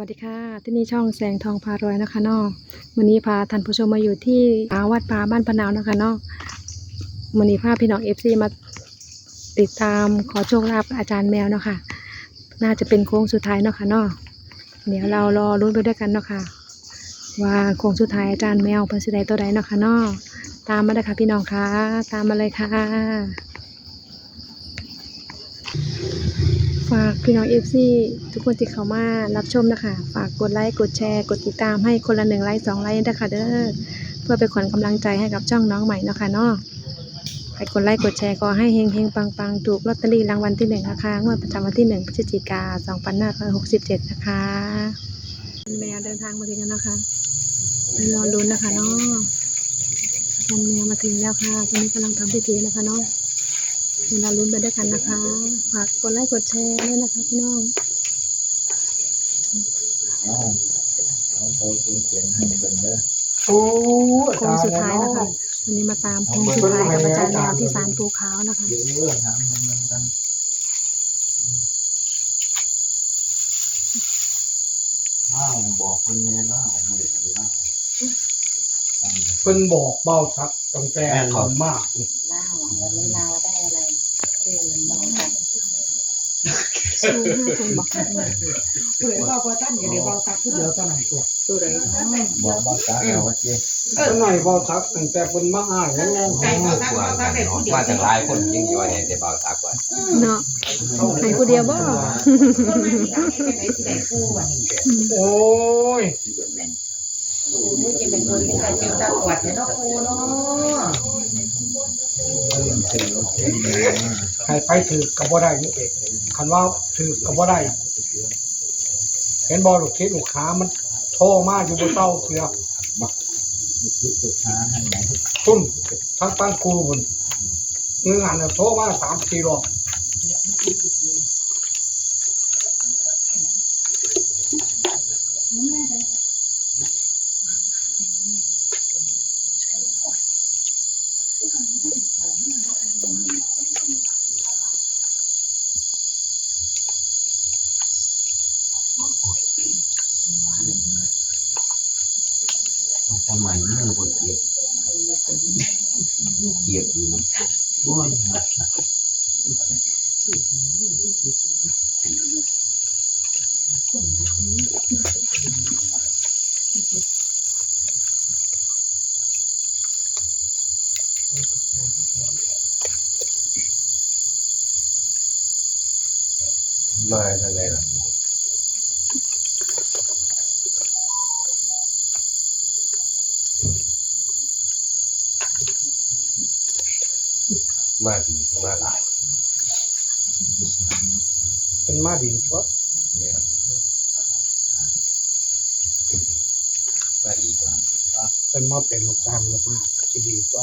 วัสดีค่ะ ที่นี่ช่องแสงทองพารวยนะคะเนอวันนี้พาท่านผู้ชมมาอยู่ที่อาวัดป่าบ้านพะนาวนะคะเนอวันนี้พาพี่น้องเอฟซีมาติดตามขอโชคลาภอาจารย์แมวเนาะค่ะ น่าจะเป็นโค้งสุดท้ายเนาะค่ะเนาะเดี๋ยวเรารอรุ้นไปด้วยกันเนาะค่ะ ว่าโค้งสุดท้ายอาจารย์แมวเป็นสิไดตัวใดเนาะค่ะเนาะตามมาเลยค่ะพี่น้องคะตามมาเลยค่ะ ฝากพี่น้องเอฟซีทุกคนที่เข้ามารับชมนะคะ ฝากกดไลค์กดแชร์ กดติดตามให้คนละหนึ่งไลค์สองไลค์นะคะเด้อเพื่อเป็นขวัญกำลังใจให้กับช่องน้องใหม่นะคะเนาะใครกดไลค์กดแชร์ก็ให้เฮงเฮงปังปังถูกลอตเตอรี่รางวัลที่หนึ่งนะคะงวดประจำวันที่หนึ่งพฤศจิกาสองพันห้าร้อยหกสิบเจ็ดนะคะแมวเดินทางมาถึงแล้วนะคะรอลุ้นนะคะเนาะอาจารย์แมวมาถึงแล้วค่ะตอนนี้กำลังทำพิธีนะคะเนาะ เราลุ้นไปด้วยกันนะคะฝากกดไลค์กดแชร์ด้วยนะคะพี่น้องเอาเอาโตจริงๆให้เป็นเด้อโอ้โค้งสุดท้ายแล้วค่ะวันนี้มาตามโค้งสุดท้ายกับอาจารย์แมวที่ศาลปูขาวนะคะเดี๋ยวเรื่องหาเงินมันกันว้าวบอกคนนี้นะเอามือถือนะเพิ่นบอกเบาชักตั้งแต่คนมากล่าววันนี้ลาวได้ สู้ห้าคนบอกกันเลยผู้ใดเว้าบ่ทันอย่าได้เว้าซักผู้เดียวเท่านั้นตัวตัวใดเนาะบอกบ้าตาเอาว่าเจ๊เพิ่นหน่อยเบาชักตั้งแต่เพิ่นมาอ้ายแล้วงงใครเว้าซักเว้าซักได้ผู้เดียวว่าจะหลายคนยิ่งอยู่ว่าเนี่ยแต่เบาตากว่าเนาะให้ผู้เดียวบ่คนมาที่หลังนี่เป็นไหนสิได้กู้บัดนี้โอ้ย โอ้ยจะเป็นคนที่ได้เจ้าตาอวดเนาะครูเนาะใครไปถือกับบ่ได้นี่เองคันว่าถือกับบ่ได้ เห็นบ่ลูกคิดลูกค้ามันโทรมาอยู่บนเต้าเสือคิดสุดท้ายให้ไหนทุ่นทั้งตั้งครูพุ่นเงินหันน่ะโทรมาสามสี่รอบ ทำไมมือบนเกียบเกียบอยู่นะโอ้ย ลอยอะไรล่ะมาดีมาหลายเป็นมาดีตัวเนี่ยมาดีกว่าเป็นมาเป็นลูกสร้างลูกมากที่ดีตัว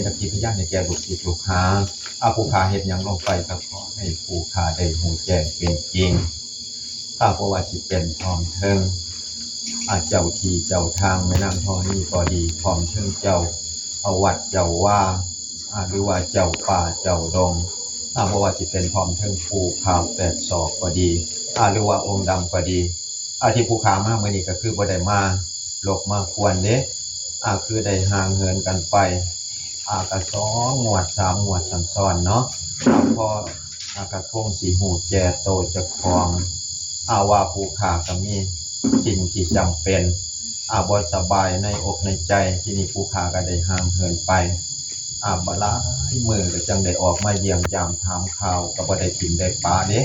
เป็นตะกี้พยานในแก่ลูกศิษย์ลูกค้าอาผู้ค้าเฮ็ดหยังลงไปก็ขอให้ผู้ค้าได้หูแจ้งเป็นจริงถ้าพระว่าสิตเป็นทองเทิงอาเจ้าทีเจ้าทางแม่นางทอนี่ก็ดีทองเทิงเจ้าเอาวัดเจ้าว่าอาหรือว่าเจ้าป่าเจ้าดงอ่าพระว่าสิตเป็นทองเทิงภูขาแปดศอกก็ดีอาหรือว่าองค์ดำก็ดีอาที่ผู้ค้ามาเมื่อนี้ก็คือบ่ได้มาหลบมาควรเด้อาคือได้ห่างเหินกันไป อ่ากะสองหมวดสามหมวดซ้ำซ้อนเนาะอ่าพออากระทงสีหูแจโตจะคลองอาว่าผู้ขาก็มีสิ่งที่จำเป็น อาบสบายในอกในใจที่นี่ผู้ขาก็ได้ห่างเหินไป อาบลายมือก็จังได้ออกมาเยี่ยมยามถามข่าวก็บ่ได้กินได้ปลาเด้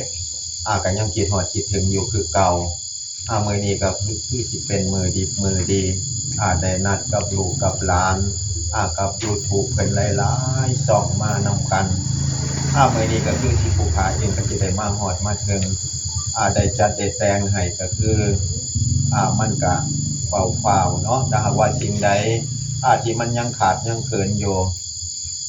อาก็ยังคิดฮอดคิดถึงอยู่คือเก่าอามื้อนี้ก็คือคือสิเป็นมือดีมือดีอาได้นัดกับลูกกับหลาน อากับ YouTube เพิ่นหลายๆส่องมานำกันอามื้อนี้ก็คือที่ผู้ขาเองก็สิได้มาฮอดมาถึงอาได้จัดได้แต่งให้ก็คืออ่ามันก็เฝ้าๆเนาะถ้าหากว่าสิ่งใดอาที่มันยังขาดยังเขินอยู่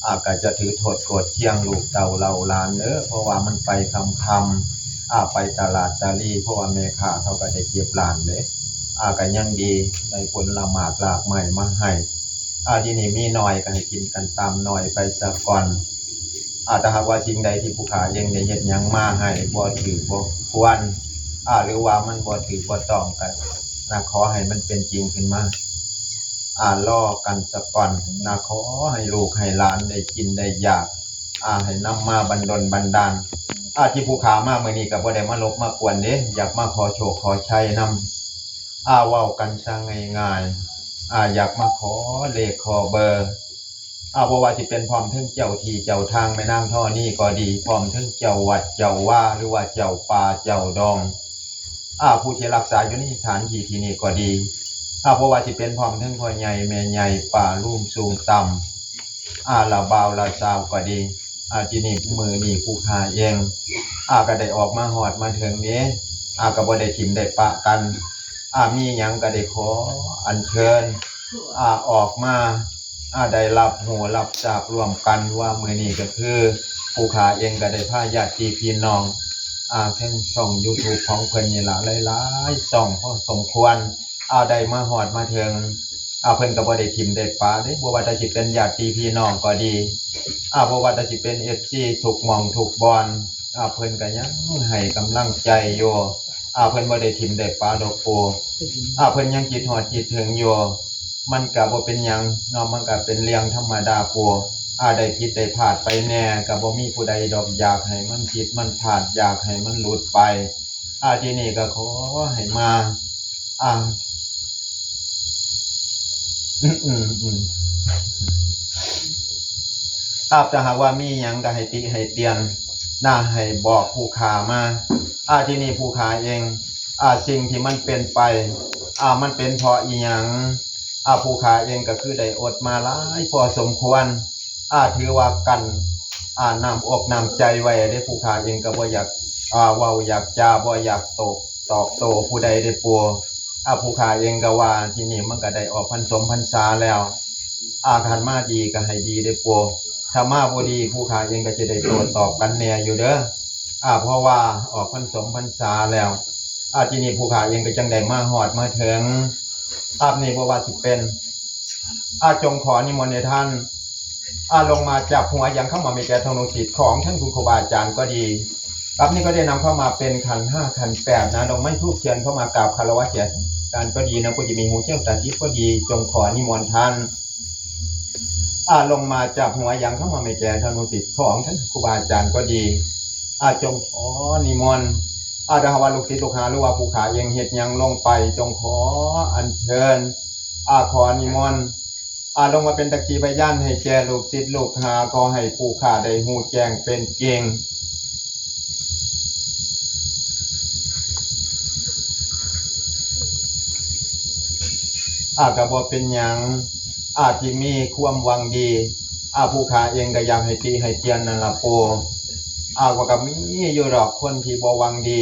อาก็จะถือโทษโกรธเที่ยงลูกเต่าเราลานเด้อเพราะว่ามันไปคำคำอาไปตลาดตาลีเพราะว่าแม่ค้าเขาก็ได้เก็บลานเด้อาก็ยังดีได้ผลละหมากหลากใหม่มาให้ อาที่นี่มีหน้อยก็ให้กินกันตามหน้อยไปซะก่อนอาถ้าหากว่าสิ่งใดที่ผู้ขาเองได้เฮ็ดยังมาให้บ่ถือบ่ควรอ่าหรือว่ามันบ่ถือบ่ต้องกันนะขอให้มันเป็นจริงขึ้นมาอ่าล่อกันสะก่อนนะขอให้ลูกให้หลานได้กินได้อยากอ่าให้นำมาบันดลบันดาลอ่าที่ภูขามามื้อนี้ก็บ่ได้มาลบมากวนเด้อยากมาขอโชคขอชัยนำอ่าเว้ากันซะง่ายๆ อ่าอยากมาขอเลขขอเบอร์อาบ่ว่าสิเป็นพร้อมเทั้งเจ้าทีเจ้าทางแม่น้ำท่อนี่ก็ดีพร้อมเทั้งเจ้าวัดเจ้าว่าหรือว่าเจ้าป่าเจ้าดองอาผู้ที่รักษาอยู่ในสถานที่ที่นี่ก็ดีอาบ่ว่าสิเป็นพร้อมเทั้งพ่อใหญ่แม่ใหญ่ป่าลุ่มสูงต่ำอาละบาวละสาวก็ดีอาที่นี่มือนี่ผู้ค้าเองอาก็ได้ออกมาฮอดมาถึงนี้อาก็บ่ได้ถิ่มได้ปะกัน อามีหยังก็ได้ขออัญเชิญอาออกมาอาได้รับหูรับทราบร่วมกันว่ามือนี้ก็คือผู้ขาเองก็ได้พาญาติพี่น้องอ่าทั้งช่อง YouTube ของเพิ่นนี่ล่ะหลายๆช่องพอสมควรอาได้มาฮอดมาถึงอาเพิ่นก็บ่ได้ทิมได้ปาเด้บ่ว่าจะสิเป็นญาติพี่น้องก็ดีอ่าบ่ว่าจะสิเป็น FC ทุกหม่องทุกบอนอาเพิ่นก็ยังให้กำลังใจอยู่ อ่าเพิ่นบ่ได้ทิมได้ปาดอกโปอ่าเพิ่นยังคิดฮอดคิดถึงอยู่มันก็บ่เป็นหยังเนาะมันก็เป็นเรื่องธรรมดาปัวอาได้ผิดได้พลาดไปแน่ก็บ่มีผู้ใดดอกอยากให้มันผิดมันพลาดอยากให้มันหลุดไป อาทีนี้ก็ขอให้มาอ่าอืมอืมอืมอาถ้าหากว่ามีหยังก็ให้ติให้เตือน น่าให้บอกผู้ค้ามาอาที่นี้ผู้ค้าเอง อาสิ่งที่มันเป็นไปอ่ามันเป็นเพราะอีหยังอาผู้ขาเองก็คือได้อดมาหลายพอสมควร อาถือว่ากันอ่านำอกนำใจไว้ได้ผู้ขาเองก็บ่อยากอ่าว้าอยากจาบ่อยากตกตอกโตผู้ใดได้ปัวอาผู้ขาเองก็ว่าที่นี่มันก็ได้ออกพรรสมพรรษาแล้ว อาคันมาดีก็ให้ดีได้ปัว ถ้ามาบ่ดีผู้ขาเองก็จะได้โตตอบกันแน่อยู่เด้ออ่าเพราะว่าออกพรรสมพรรษาแล้วอาทีนี่ผู้ขาเองก็จังได้มาฮอดมาถึงอาบนี้บ่ว่าสิเป็นอาจงขอนิมนต์ในท่านอาลงมาจับหัวอย่างเข้ามามีแก่ธนูสิทธิ์ของท่านคุณครูบาอาจารย์ก็ดีครับนี่ก็ได้นำเข้ามาเป็นขันห้าขันแปดนะดอกไม้ทูบเทียนเข้ามากราบคารวะแก่การก็ดีนะก็จะมีหูเชี่ยวตาทิพย์ก็ดี จงขอนิมนต์ท่าน อาลงมาจับหัวย่างเข้ามาไมีแก่ธนูสิทธิ์ของท่านครูบาอาจารย์ก็ดีอาจงขอนิมนต์อาดาวาลูกศิษย์ลูกหาหรือว่าผู้ขาเองเฮ็ดหยังลงไป จงขออัญเชิญ อาขอนิมนต์อาลงมาเป็นตะกี้ใบย่านให้แก่ลูกศิษย์ลูกหาขอให้ผู้ขาได้ฮู้แจงเป็นเก่งอาก็บ่เป็นยัง อาที่มีความหวังดี อาผู้ขาเองก็อยากให้ตีให้เตียนนั่นละโปอาว่ากับมีอยู่ดอกคนที่บ่หวังดี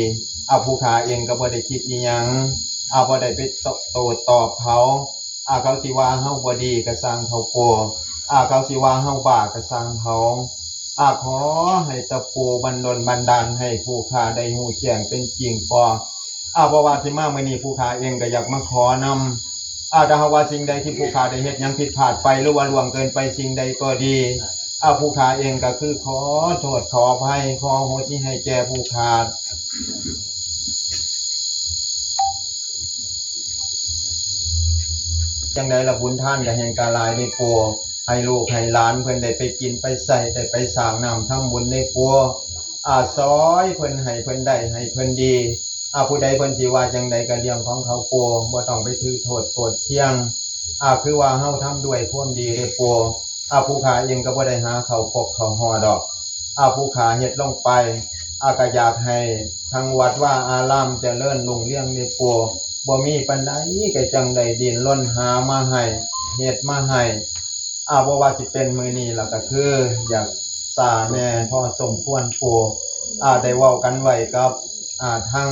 อาผู้ขาเองก็บ่ได้คิดอีหยังอาบ่ได้ไปโตตตอบเขาอาเขาสิว่าเฮาบ่ดีก็สร้างเขาโปอาเขาสิว่าเฮาบ้าก็สร้างเขาอาขอให้ตะปูบันดลบันดาลให้ผู้ขาได้ฮู้แจ้งเป็นจริงพออาบ่ว่าสิมามื้อนี้ผู้ขาเองก็อยากมาขอนำ อาถ้าหากว่าสิ่งใดที่ผู้ขาได้เฮ็ดยังผิดพลาดไปหรือว่าล่วงเกินไปสิ่งใดก็ดีอาผู้ขาเองก็คือขอโทษขออภัยขอโหสิให้แก่ผู้ขาจังใดละบุญท่านกับแห่งกาลายในปัวให้ลูกให้หลานเพิ่อนได้ไปกินไปใส่ได้ไปสร้างน้ำทำบุญในปัวอาซอยเพิ่อนให้เพิ่อนได้ให้เพิ่อนดี อาผู้ใดเพิ่นสิว่าจังใดก็เรื่องของเขาปูบ่ต้องไปถือโทษโกรธเคียงอาคือว่าเฮาทำด้วยความดีเด้อปูอาผู้ขาเองก็บ่ได้หาเขาพกเขาหอดอกอาผู้ขาเฮ็ดลงไปอาก็อยากให้ทางวัดว่าอารามเจริญรุ่งเรืองเด้อปูบ่มีปานใดก็จังได้ดินล้นหามาให้เฮ็ดมาให้อาบ่ว่าสิเป็นมื้อนี้แล้วก็คือ อยากสาแม่พ่อสมควรปูอาได้เว้ากันไว้กับอาทาง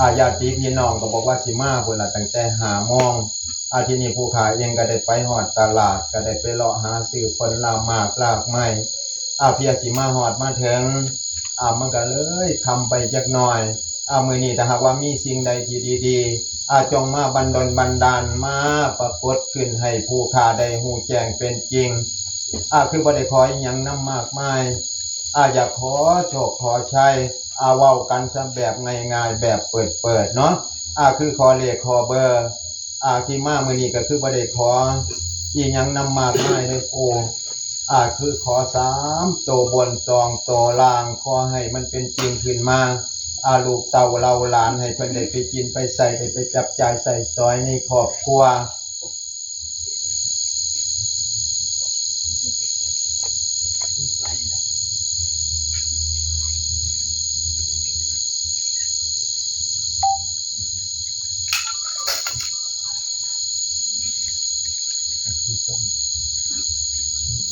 อาญาติพี่น้องก็บอกว่าสิมาพุ่นละตั้งแต่หาโมงอาทีนี้ผู้ขายเองก็ได้ไปฮอดตลาดก็ได้ไปเลาะหาซื้อผลลามากลากไม้อาเพียสิมาฮอดมาถึงอามันก็เลยทำไปจักหน่อยอามือนี้ถ้าหากว่ามีสิ่งใดที่ดีๆอาจงมาบันดลบันดาลมาปรากฏขึ้นให้ผู้ค้าได้ฮู้แจ้งเป็นจริงอาคือบ่ได้ขออีหยังนำมากมายอาอยากขอโชคขอชัย อาเว้ากันซะแบบง่ายๆแบบเปิดๆเนาะอาคือขอเลขขอเบอร์อาที่มามื้อนี้ก็คือบ่ได้ขออีหยังนำมากมายเลยโออาคือขอสามโตวบนสองโตวล่างขอให้มันเป็นจริงขึ้นมาอาลูกเต่าเราหลานให้เพิ่นได้ไปกินไปใส่ได้ไปจับจ่ายใส่ซอยในครอบครัว คือส้ม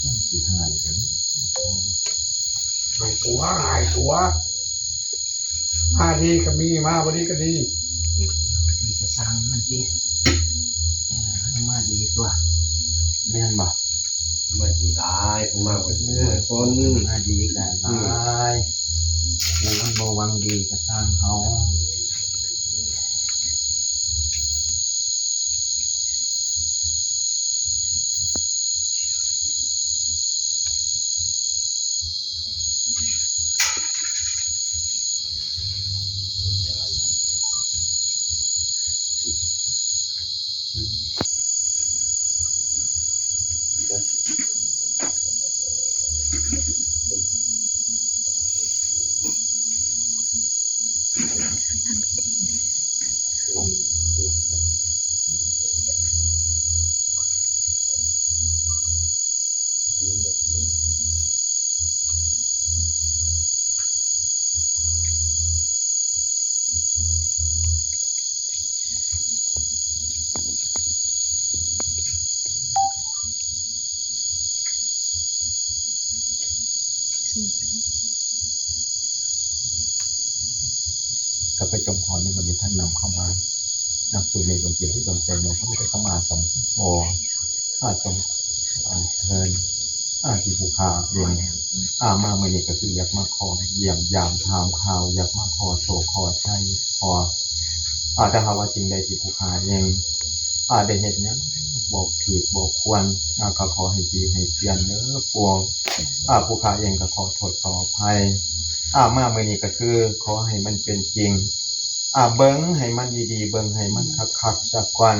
ส้มสีหายกัน หายตัวหายตัวมาดีก็ มีมาวันนี้ก็ดีที่จะสร้างมันดีเออให้มาดีตัวแม่นบ่มาดีตายผมมาคนคนมาดีกันตายแล้วมันบ่หวังดีก็สร้างเขา ก็ไปจมพรในวันนี้ท่านนำเข้ามานำสู่ในดวงจิตที่ดวงใจโยมเขาไม่ได้เข้ามาสมโออาจงเชิญอาที่ภูคาเองอามาเมื่อนี้ก็คืออยากมาขอเยี่ยมยามถามข่าวอยากมาขอโศกขอใจขออาจจะหาว่าสิ่งใดที่ภูคาเองอาได้เห็นเนี้ยบอกถือบอกควรอาก็ขอให้ดีให้เปลี่ยนเนื้อปวงอาภูคาเองก็ขอโทษขออภัยอามาเมื่อนี้ก็คือขอให้มันเป็นจริง อ่าเบิ้งให้มันดีๆ เบิ้งให้มันคักๆสักวัน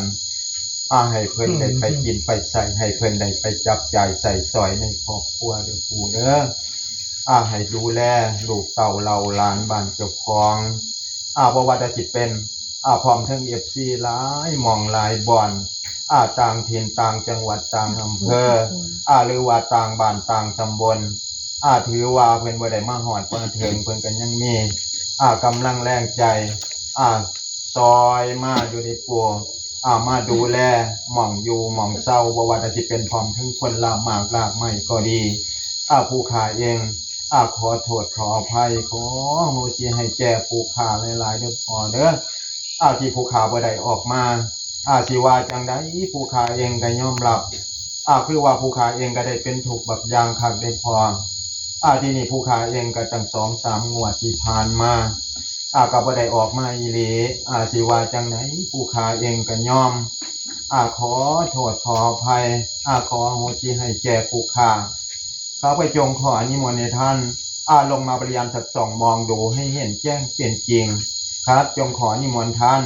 อ่าให้เพิ่นได้ไปกินไปใส่ให้เพิ่นได้ไปจับจ่ายใส่สอยในครอบครัวเด้อปู่เด้ออ่าให้ดูแลลูกเต่าเราหลานบ้านเจ้าของอ่าบ่ว่าจะสิเป็นอ่าพร้อมทั้ง FC หลายหมองหลายบ่อนอ่าต่างถิ่นต่างจังหวัดต่างอำเภออ่าหรือว่าต่างบ้านต่างตำบลอ่าถือว่าเพิ่นบ่ได้มาฮอดเพิ่นถึงเพิ่นก็ยังมีอ่ากำลังแรงใจ อ่า ซอยมาอยู่ในปัวอ่ามาดูแลหม่องอยู่หม่องเศร้าบ่ว่าจะสิเป็นพร้อมถึงคนลามากลากไม่ก็ดีอ่าผู้ขาเองอ่าขอโทษขออภัยขอโมจิให้แก่ผู้ขาหลายๆเด้อพอเด้ออ่าที่ผู้ขาบ่ได้ออกมาอ่าสิว่าจังได้ผู้ขาเองก็ยอมรับอ่าคือว่าผู้ขาเองก็ได้เป็นถูกแบบยางคักได้พออ่าที่นี่ผู้ขาเองก็จังสองสามงวดที่ผ่านมา อาก็บ่ได้ออกมาอีหลีอาสิว่าจังไหนผู้ขาเองก็ยอมอาขอโทษขออภัยอาขอโหสิให้แก่ผู้ขาเขาไปจงขออนิมนต์ในท่านอาลงมาปริยามสัดส่องมองดูให้เห็นแจ้งเปลี่ยนจริง ครับจงขออนิมนต์ท่าน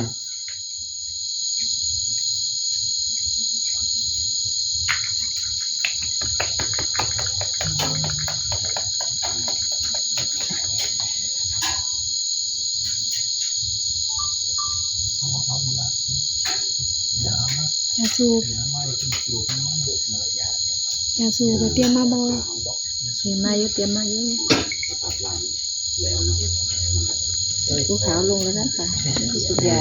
สูบไปเตรียมมาบ่เตรียมมาอยู่เตรียมมาอยู่ภูเขาลงแล้วนะคะที่สุดยา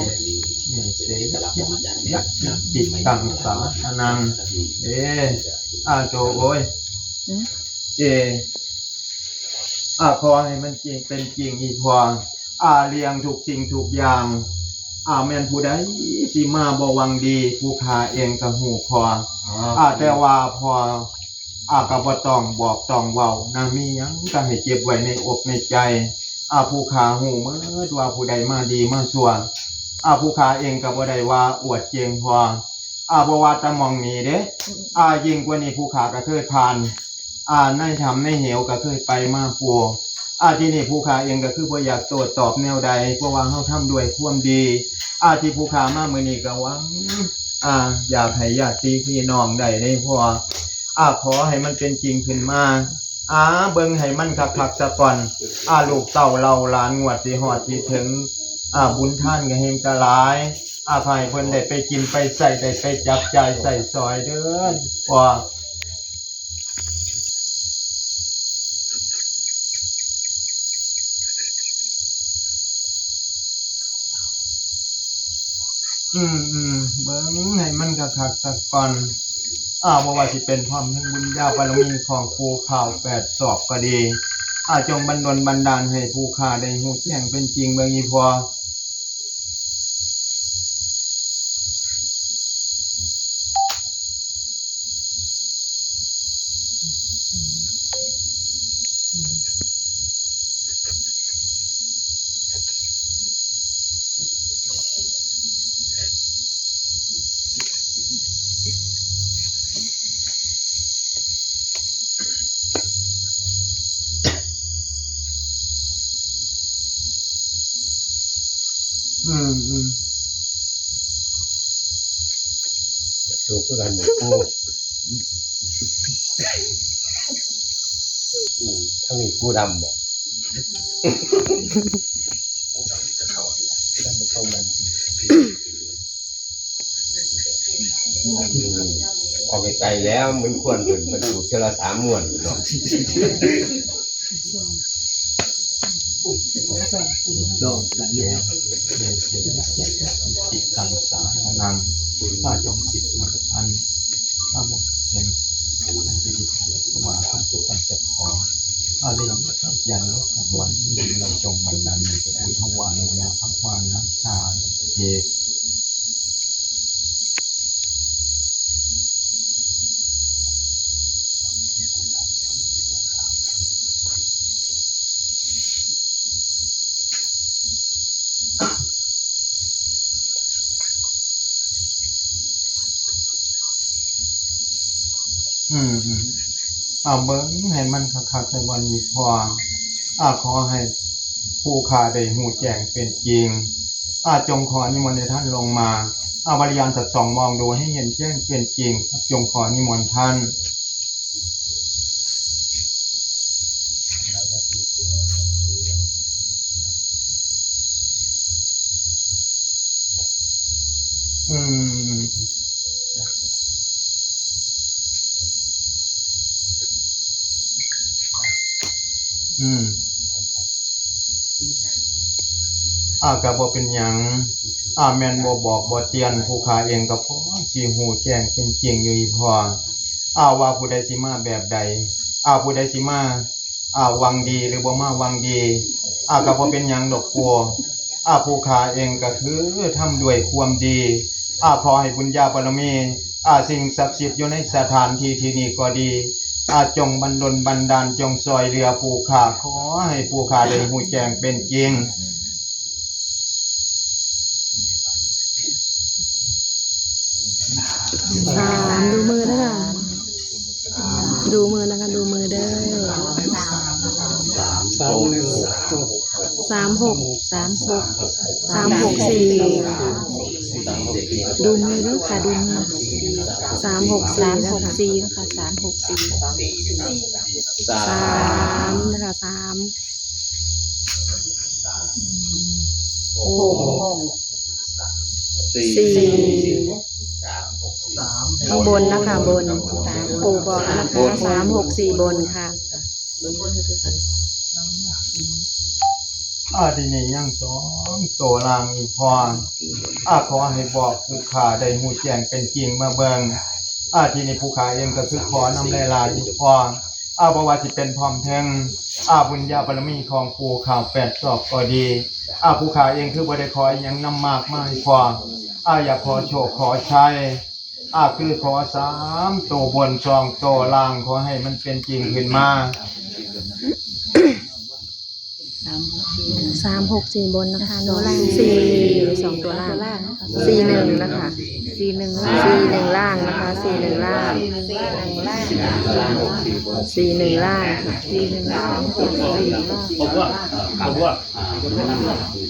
เสปิดตังสาธนัง เออาโจโอยเออาขอให้มันจริงเป็นจริงอีพออาเลียงทุกสิ่งทุกอย่าง อาแม่นผู้ใดสิมาบ่หวังดี ผู้ขาเองก็หูพออาแต่ว่าพอ อาก็บ่ต้องบอกต้องเว้านางมีหยังก็ให้เก็บไว้ในอกในใจ อาผู้ขาหูเมื่อว่าผู้ใดมาดีมาชั่วอาผู้ขาเองก็บ่ได้ว่าอวดเจียงพออาบว่าตะมองนี้เด้อายิ่งกว่านี้ผู้ขาก็เคยผ่าน อาในทำในเหวก็เคยไปมาปัวอาที่นี่ผู้ขาเองก็คือบ่อยากโตตอบแนวใดเพราะว่าเฮาทำด้วยความดี อาที่ผู้ขามามื้อนี้ก็หวังอาอยากให้ญาติพี่น้องได้ได้พอ อ่าขอให้มันเป็นจริงขึ้นมาอ่าเบิ่งให้มันคักๆซะก่อนอ่าลูกเต้าเราหลานงวดสิฮอดสิถึงอ่าบุญท่านก็เฮงจะหลายอาภัยเพิ่นได้ไปกินไปใส่ได้ไปจับจ่ายใส่ซอยเด้อพออืมอืมเบิ้งให้มันกะคักสักก่อน อาบ่ว่าสิเป็นความทั้งบุญญาบารมีของภูข่าวแปดสอบก็ดีอาจงบันดลบันดาลให้ผู้ข่าได้หูแจ้งเป็นจริงเบิ่งอีพอ อืมอืมอยากสูบเพื่อนหมูกูทั้งนี้กูดำบอกออกไปไกลแล้วมันควรเป็นประตูเทละสามมวนเนาะ ดอกกันอยู่เดชะยะยะยะติตังสาธนังป้าจงจิตมรรพันธ์ข้ามกเป็นอันจิตสมาข้าสุขันจะขออาเรียงยันโลกของวันที่เราจงบันดาลในพระพุทธวานะนะพักวานะชาเย อืมอืมเอาเบิ้งให้ มันคักๆในวันมีพออาขอให้ผู้ขาได้หูแจ้งเป็นจริง อาจงขอนิมนต์ในท่านลงมาอาบริยานสัดสองมองดูให้เห็นแจ้งเป็นจริง จงขอนิมนต์ท่าน อากะบ่เป็นหยังอาแมนบ่บอกบ่เตือนผู้ขาเองก็พอสิฮู้แจ้งเป็นจริงอยู่อีพออาว่าผู้ใดสิมาแบบใดอาผู้ใดสิมาอาวังดีหรือบ่มาวังดีอาก็บ่เป็นหยังดอกกลัวอาผู้ขาเองก็คือทำด้วยความดีอาขอให้บุญญาบารมีอาสิ่งศักดิ์สิทธิ์อยู่ในสถานที่ที่นี้ก็ดีอาจงบันดลบันดาลจงซอยเรือผู้ขาขอให้ผู้ขาได้หูแจ้งเป็นจริง สามดูมือแล้วค่ะดูมือนะคะดูมือเด้อสามหนึ่งสามหกสามหกสามหกสี่ดูมือเด้อค่ะดูมือสามหกสามหกสี่นะคะสามหกสี่สามนะคะสามหกสี่ สามข้างบนนะคะบนปู่บอกแล้วนะคะสามหกสี่บนค่ะอาทีนี้ยังสองตัวลางอีกพออาขอให้บอกผู้ขาได้หูแจ้งเป็นจริงมาเบิงอาทีนี้ผู้ขาเองก็คือขอนำลายลายอีกพออาบว่าสิเป็นพร้อมเทงอาบุญญาบารมีของปู่ข่าวแปดสอบก็ดี อาผู้ขาเองคือบ่ได้ขออิหยังนำมากมาให้พอ อาอยากขอโชคขอชัยอาคือขอสามตัวบนสองตัวล่างขอให้มันเป็นจริงขึ้นมา สามหกสี่บนนะคะโนล่างสี่สองตัวล่าง สี่หนึ่งนะคะ สี่หนึ่งล่างสี่หนึ่งล่างนะคะสี่หนึ่งล่างสี่หนึ่งล่างค่ะสี่หนึ่งล่างสี่หนึ่งล่างผมว่าผมว่า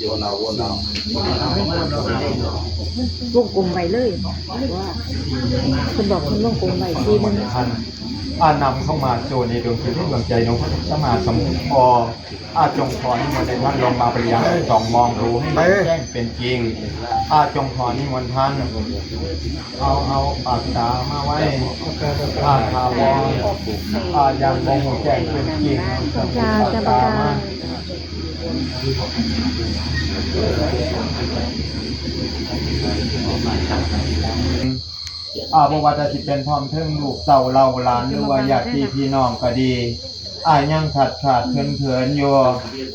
วนเอาวนเอาวงกลมไปเลยบอกว่าคุณบอกคุณวงกลมไปสี่หนึ่งท่าน อานำเข้ามาสู่ในดวงจิตดวงใจน้องพระสมมาสมุทรพออาจงขอนิมนต์ในท่านลงมาปริยังส่องมองดูให้แจ้งเป็นจริง อาจงขอนิมนต์ท่านเอาเอาปากตามาไว้อาทาวรอายังมองแจ้งเป็นจริงยาจะประกาศ อาบว่าจะสิเป็นพร้อมเทิงลูกเต่าเล่าหลานหรือว่าญาติพี่น้องก็ดีอายังขาดขาดเขินเขินอยู่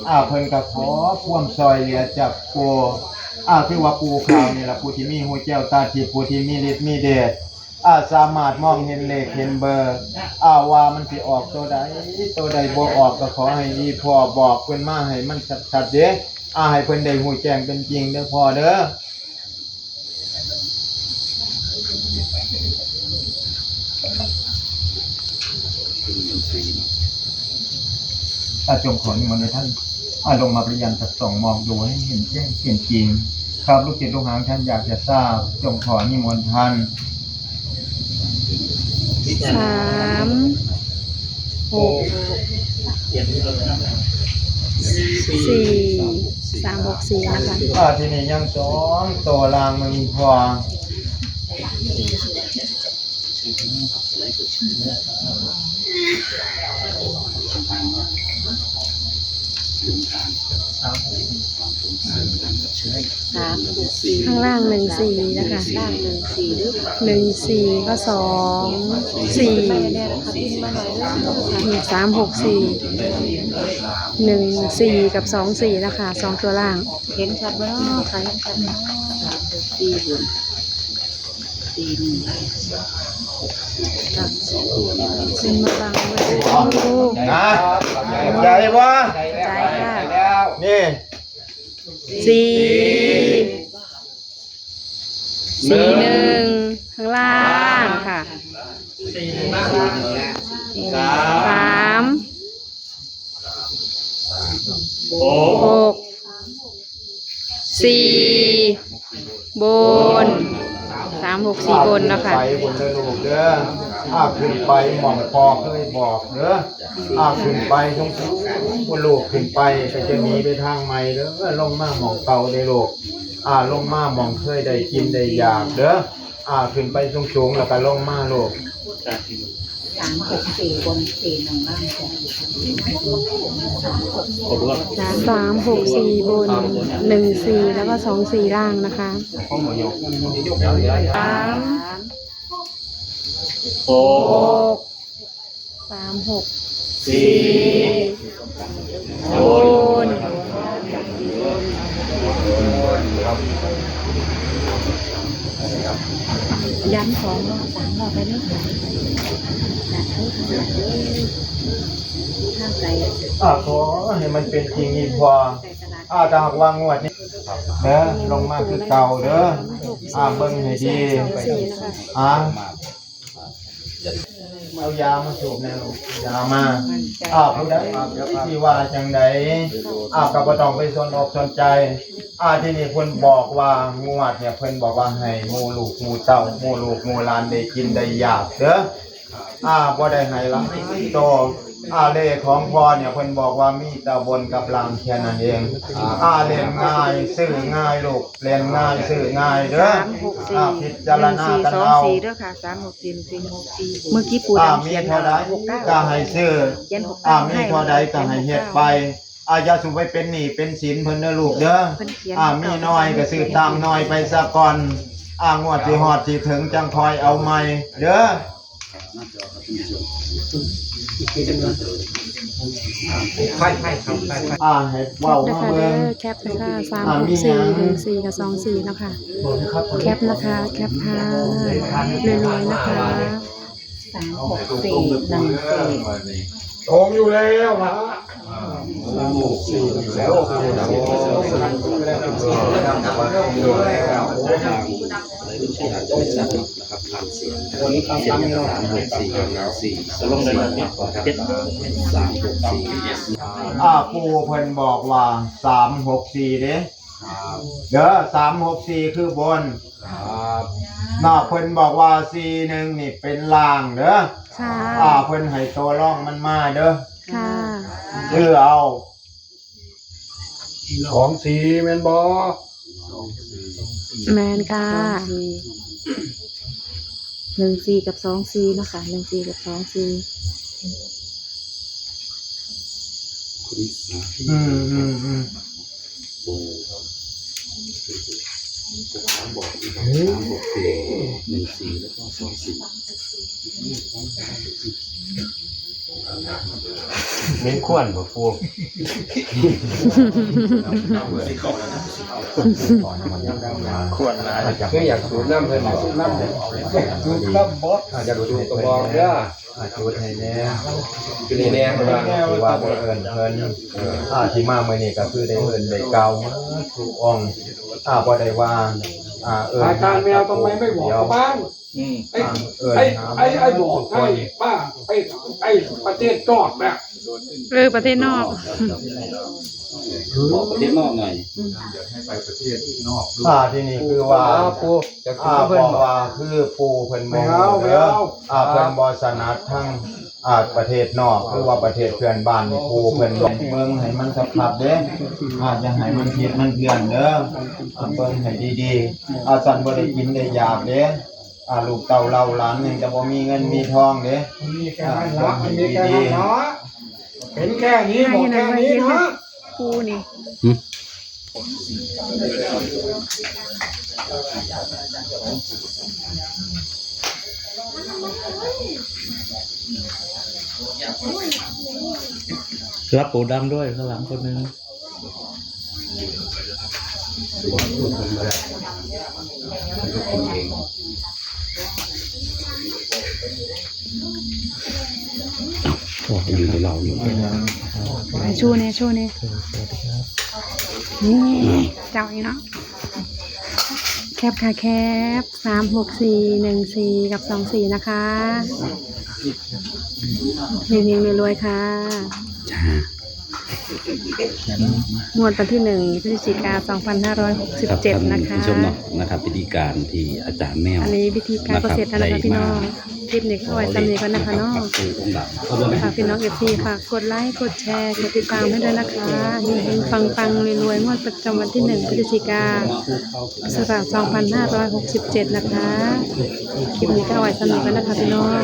อาเพิ่นก็ขอพ่วมซอยเหลือจากปูอาคือว่าปูขาวนี่ล่ะผู้ที่มีหูแก้วตาทิพย์ผู้ที่มีฤทธิ์มีเดชอาสามารถมองเห็นเลขเห็นเบอร์อาว่ามันสิออกตัวใดตัวใดบ่ออกก็ขอให้อีพ่อบอกเพิ่นมาให้มันชัดๆเด้อาให้เพิ่นได้หูแจ้งเป็นจริงเด้อพ่อเด้อ อาจงขอนิมนต์ในท่านอาลงมาปริยันสักสองมองดูให้เห็นแจ้งเปลี่ยนจริง ครับลูกศิษย์ลูกหางท่านอยากจะทราบ จงขอนิมนต์ท่านสามหกสี่สามหกสี่นะคะอาทีนี้ยังสองตัวลางมันพอ สามสี่ข้างล่างหนึ่งสี่นะคะล่างหนึ่งสี่หรือหนึ่งสี่ก็สองสี่สามหกสี่หนึ่งสี่กับสองสี่นะคะสองตัวล่าง เห็นชัดไหมคะเห็นชัดไหมสามสี่หนึ่งสี่หนึ่งกับสองตัวเป็นมาบังไว้ดูนะใจบ่ใจค่ะนี่สี่สี่หนึ่งข้างล่างค่ะสามหกสี่บน สามหกสี่บนนะคะไปบนเด้อลูกเด้ออาขึ้นไปหม่องปอเคยบอกเด้ออาขึ้นไปตรงสูงบนลูกขึ้นไปก็จะมีไปทางใหม่เด้อลงมาหม่องเก่าในโลกอ่าลงมาหม่องเคยได้กินได้อยากเด้ออ่าขึ้นไปสูงชงๆแล้วก็ลงมาโลก สามหกสี่บนสี่หนึ่งล่างสองผมว่าสามหกสี่บนหนึ่งสี่แล้วก็สองสี่ล่างนะคะสามโอ้หกสามหกสี่บน ย้ำสองรอบสามรอบไปเลยค่ะจัดให้ขนาดนี้ข้างใจอ่าขอให้มันเป็นจริงอีกพอใจตลาดอ่าถ้าหากวางวดนี้เด้อลงมาคือเก่าเด้ออ่าเบิ่งให้ดีอ่า เอายามาสูบแนวอยามาอ่าผู้ใดที่ว่าจังใดอ่าก็บ่ต้องไปสนอกสนใจอ่าที่นี่เพิ่นบอกว่างวดเนี่ยเพิ่นบอกว่าให้หมู่ลูกหมู่เต้าหมู่ลูกหมู่หลานได้กินได้อยากเด้ออ่าบ่ได้ให้หลายโต อาเลขของพ่อเนี่ยเพิ่นบอกว่ามีแตะบนกับล่างแค่นั้นเองอาเล่นง่ายซื้อง่ายลูกเล่นง่ายซื้อง่ายเด้อสามหกสี่อ่าพิหจารนึ่งณาสี่กันสองเอาสี่ด้วยค่ะสามหกสี่หนึ่งสี่หกสี่เมื่อกี้ปูอ่าดำมีเขียนเท่าใดหกเก้าก็ให้ซื้อ เขียนหกอ่าเก้ามีให้เท่าใดก็ให้เฮ็ดไปอาอย่าสุไปเป็นหนี้เป็นสินเพิ่นเด้อลูกเด้อเพิ่นเขียนอ่ามีน้อยก็ซื้อตามน้อยไปซะก่อนอ่างวดที่ฮอดที่ถึงจังคอยเอาใหม่เด้อ ใช่ใช่ครับใช่ใช่อ่าให้เว้านะมาคะเบิ่เด้งอแคปนะคะสามหกสี่หนึ่งสี่กับสองสี่นะคะ แคปนะคะ แคปค่ะรวยๆนะคะ สามหกสี่หนึ่งสี่ตรงอยู่แล้ว นะอ่าปู่เพิ่นบอกว่าสามหกสี่เด้เด้อสามหกสี่คือบนนอกเพิ่นบอกว่าสี่หนึ่งนี่เป็นล่างเด้อค่ะอ่าเพิ่นให้ตัวร่องมันมาเด้อค่ะเลือเอา ของสีแมนบอแมนค่ะหนึ่งสี่กับสองสี่เนาะคะหนึ่งสี่กับสองสี่อืมอืมอืม เน้นควรบ่ปูควรนะคืออยากสูน้ำเพิ่นบ่น้ำดูน้ำบอสอาจจะดูกระบอกเด้ออาจุดให้แน่คือนี่แน่เพิ่นว่าคือว่าเอิ้นเพิ่นอ่าที่มาเมื้อนี้ก็คือได้เอิ้นได้เกล่าวมาทุกองค์อ่าบ่ได้ว่าอ่าเอิ้นราการแมวทำไมไม่บอกกับบ้านไอ้อ่าเอิ้นไอ้หาไอ้ไอ้บอกทุกคให้นป้าไอ้ไอ้ประเทศจอดแบบเออประเทศนอกบอกประเทศนอกหน่อยอ่าที่นี่คือว่าปูจากอ่าเพิ่บนอกบ่ว่าคือปู่เพิ่นบ่ไม่เอาไม่เด้อเอาอ่าเพิ่นบ่สนัดทั้งอ่าประเทศนอกหรือว่าประเทศเพื่อนบ้านนี่ปู่เพิ่นบ่เบิ่งให้มันสภาพเด้อ่าอย่าให้มันผิดมันเพี้ยนเด้ออ่าเบิ่งให้ดีๆอ่าสั่นบ่ได้กินได้อยากเด้อ่าลูกเต้าเล่าหลานนี่จะบ่มีเงินมีทองเด้มีแค่นั้นละมันมีแค่นั้นนะเห็นแค่นี้บอกแค่นี้นะปูนี่รับปูดำด้วยข้างหลังคนหนึง ก็อยู่ในเราอยู่ให้ชูเนี่ยชูเนี่ยนี่เจ้าอีกเนาะแคปค่ะแคปสามหกสี่หนึ่งสี่กับสองสี่นะคะเฮงๆรวยๆค่ะ งวดวันที่หนึ่งพฤศจิกาสองพันห้าร้อยหกสิบครับเจ็ดท่านนะคะผู้ชมเนาะนะครับพิธีการที่อาจารย์แมวอันนี้วิธีการก็เสร็จแล้วนะคะพี่น้องคลิปนี้ก็ไว้ตำนี้กันนะคะเนาะปูองค์ดำฝากพี่น้องเอฟซีฝากกดไลค์กดแชร์กดติดตามให้ด้วยนะคะเฮงๆปังๆรวยๆงวดประจำวันที่หนึ่งพฤศจิกาพุทธศักราช2567 นะคะคลิปนี้ก็เอาไว้สนุกกันนะคะพี่น้อง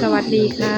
สวัสดีค่ะ